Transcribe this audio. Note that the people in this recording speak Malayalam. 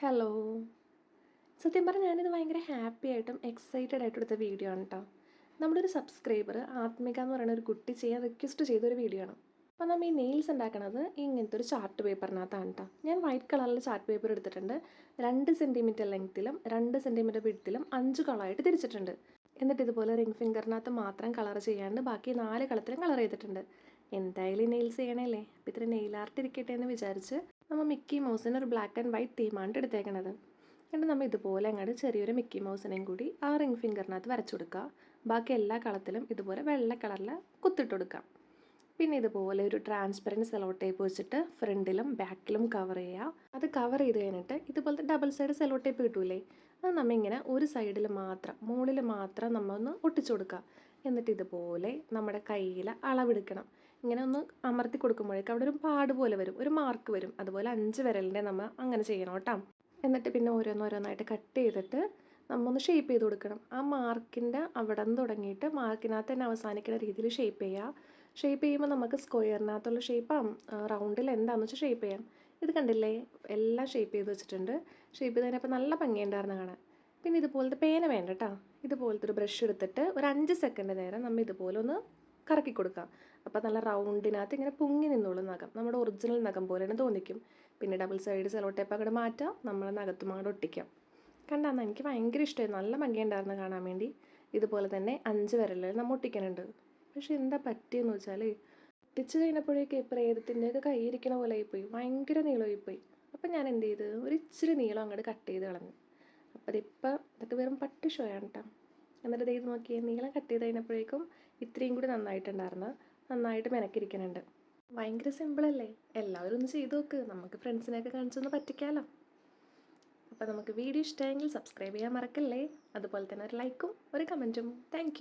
ഹലോ സത്യം പറഞ്ഞാൽ ഞാനിത് ഭയങ്കര ഹാപ്പി ആയിട്ടും എക്സൈറ്റഡ് ആയിട്ടും എടുത്ത വീഡിയോ ആണ് കേട്ടോ നമ്മുടെ ഒരു സബ്സ്ക്രൈബർ ആത്മിക എന്ന് പറയുന്ന ഒരു കുട്ടി ചെയ്യാൻ റിക്വസ്റ്റ് ചെയ്തൊരു വീഡിയോ ആണ്. അപ്പോൾ നമ്മൾ ഈ നെയിൽസ് ഉണ്ടാക്കുന്നത് ഇങ്ങനത്തെ ഒരു ചാർട്ട് പേപ്പറിനകത്താണ് കേട്ടോ ഞാൻ വൈറ്റ് കളറിൽ ചാർട്ട് പേപ്പർ എടുത്തിട്ടുണ്ട്. രണ്ട് സെന്റിമീറ്റർ ലെങ്ത്തിലും രണ്ട് സെന്റിമീറ്റർ വിഡ്ത്തിലും അഞ്ച് കളറായിട്ട് തിരിച്ചിട്ടുണ്ട്. എന്നിട്ട് ഇതുപോലെ റിംഗ് ഫിംഗറിനകത്ത് മാത്രം കളർ ചെയ്യാണ്ട് ബാക്കി നാല് കളത്തിലും കളർ ചെയ്തിട്ടുണ്ട്. എന്തായാലും നെയിൽസ് ചെയ്യണല്ലേ? അപ്പോൾ ഇത്ര നെയിൽ ആർട്ട് ഇരിക്കട്ടെ എന്ന് വിചാരിച്ച് നമ്മൾ മിക്കി മൗസിന് ഒരു ബ്ലാക്ക് ആൻഡ് വൈറ്റ് തീമാണ് എടുത്തേക്കണത്. എന്നിട്ട് നമ്മൾ ഇതുപോലെ അങ്ങോട്ട് ചെറിയൊരു മിക്കി മൗസിനെയും കൂടി ആ റിംഗ് ഫിംഗറിനകത്ത് വരച്ചു കൊടുക്കുക ബാക്കി എല്ലാ കളത്തിലും ഇതുപോലെ വെള്ള കളറിൽ കുത്തിട്ട് കൊടുക്കാം. പിന്നെ ഇതുപോലെ ഒരു ട്രാൻസ്പെറന്റ് സെലോ ടേപ്പ് വെച്ചിട്ട് ഫ്രണ്ടിലും ബാക്കിലും കവർ ചെയ്യുക അത് കവർ ചെയ്ത് കഴിഞ്ഞിട്ട് ഇതുപോലത്തെ ഡബിൾ സൈഡ് സെലോ ടേപ്പ് കിട്ടൂലേ? അത് നമ്മ ഇങ്ങനെ ഒരു സൈഡിൽ മാത്രം മുകളിൽ മാത്രം നമ്മൾ ഒന്ന് ഒട്ടിച്ചു കൊടുക്കുക എന്നിട്ട് ഇതുപോലെ നമ്മുടെ കയ്യിൽ അളവെടുക്കണം. ഇങ്ങനെ ഒന്ന് അമർത്തി കൊടുക്കുമ്പോഴേക്കും അവിടെ ഒരു പാട് പോലെ വരും. ഒരു മാർക്ക് വരും. അതുപോലെ അഞ്ച് വിരലിന്റെ നമ്മൾ അങ്ങനെ ചെയ്യണം കേട്ടോ. എന്നിട്ട് പിന്നെ ഓരോന്നോരോന്നായിട്ട് കട്ട് ചെയ്തിട്ട് നമ്മൊന്ന് ഷേപ്പ് ചെയ്ത് കൊടുക്കണം. ആ മാർക്കിന്റെ അവിടെ നിന്ന് തുടങ്ങിയിട്ട് മാർക്കിനകത്ത് തന്നെ അവസാനിക്കുന്ന രീതിയിൽ ഷേപ്പ് ചെയ്യുക ഷേപ്പ് ചെയ്യുമ്പോൾ നമുക്ക് സ്ക്വയറിനകത്തുള്ള ഷേപ്പാം റൗണ്ടിൽ എന്താണെന്ന് വെച്ചാൽ ഷേപ്പ് ചെയ്യാം. ഇത് കണ്ടില്ലേ? എല്ലാം ഷേപ്പ് ചെയ്ത് വെച്ചിട്ടുണ്ട്. ഷേപ്പ് ചെയ്തതിനപ്പോൾ നല്ല ഭംഗിയുണ്ടായിരുന്നു കാണാൻ. പിന്നെ ഇതുപോലത്തെ പേന വേണ്ട കേട്ടോ. ഇതുപോലത്തെ ഒരു ബ്രഷ് എടുത്തിട്ട് ഒരു അഞ്ച് സെക്കൻഡ് നേരം നമ്മൾ ഇതുപോലെ ഒന്ന് കറക്കി കൊടുക്കാം. അപ്പോൾ നല്ല റൗണ്ടിനകത്ത് ഇങ്ങനെ പൊങ്ങി നിന്നോളും നഖം. നമ്മുടെ ഒറിജിനൽ നഖം പോലെ തന്നെ തോന്നിക്കും. പിന്നെ ഡബിൾ സൈഡ് സെലോ ടേപ്പ് അങ്ങോട്ട് മാറ്റാം. നമ്മളെ നഖത്തും അങ്ങോട്ട് ഒട്ടിക്കാം. കണ്ടാന്ന് എനിക്ക് ഭയങ്കര ഇഷ്ടമായി നല്ല ഭംഗിയുണ്ടായിരുന്നു കാണാൻ വേണ്ടി. ഇതുപോലെ തന്നെ അഞ്ച് വിരലിൽ നമ്മൾ ഒട്ടിക്കാനുണ്ട്. പക്ഷെ എന്താ പറ്റിയെന്ന് വെച്ചാൽ ഒട്ടിച്ച് കഴിഞ്ഞപ്പോഴേക്ക് പ്രേതത്തിന്റെയൊക്കെ കൈ ഇരിക്കണ പോലെ ആയിപ്പോയി. ഭയങ്കര നീളമായിപ്പോയി. അപ്പം ഞാൻ എന്ത് ചെയ്ത്? ഒരു ഇച്ചിരി നീളം അങ്ങോട്ട് കട്ട് ചെയ്ത് കളഞ്ഞു. അപ്പോൾ അതിപ്പോൾ ഇതൊക്കെ വെറും പട്ടി ഷോയാണ് കേട്ടോ എന്നിട്ട് ഇത് നോക്കിയേ നീളം കട്ട് ചെയ്ത് കഴിഞ്ഞപ്പോഴേക്കും ഇത്രയും കൂടി നന്നായിട്ടുണ്ടായിരുന്നു. നന്നായിട്ട് മെനക്കിരിക്കുന്നുണ്ട് ഭയങ്കര സിമ്പിളല്ലേ എല്ലാവരും ഒന്ന് ചെയ്ത് നോക്ക്. നമുക്ക് ഫ്രണ്ട്സിനെയൊക്കെ കാണിച്ചൊന്ന് പറ്റിക്കാമല്ലോ അപ്പോൾ നമുക്ക് വീഡിയോ ഇഷ്ടമായെങ്കിൽ സബ്സ്ക്രൈബ് ചെയ്യാൻ മറക്കല്ലേ? അതുപോലെ തന്നെ ഒരു ലൈക്കും ഒരു കമന്റും താങ്ക്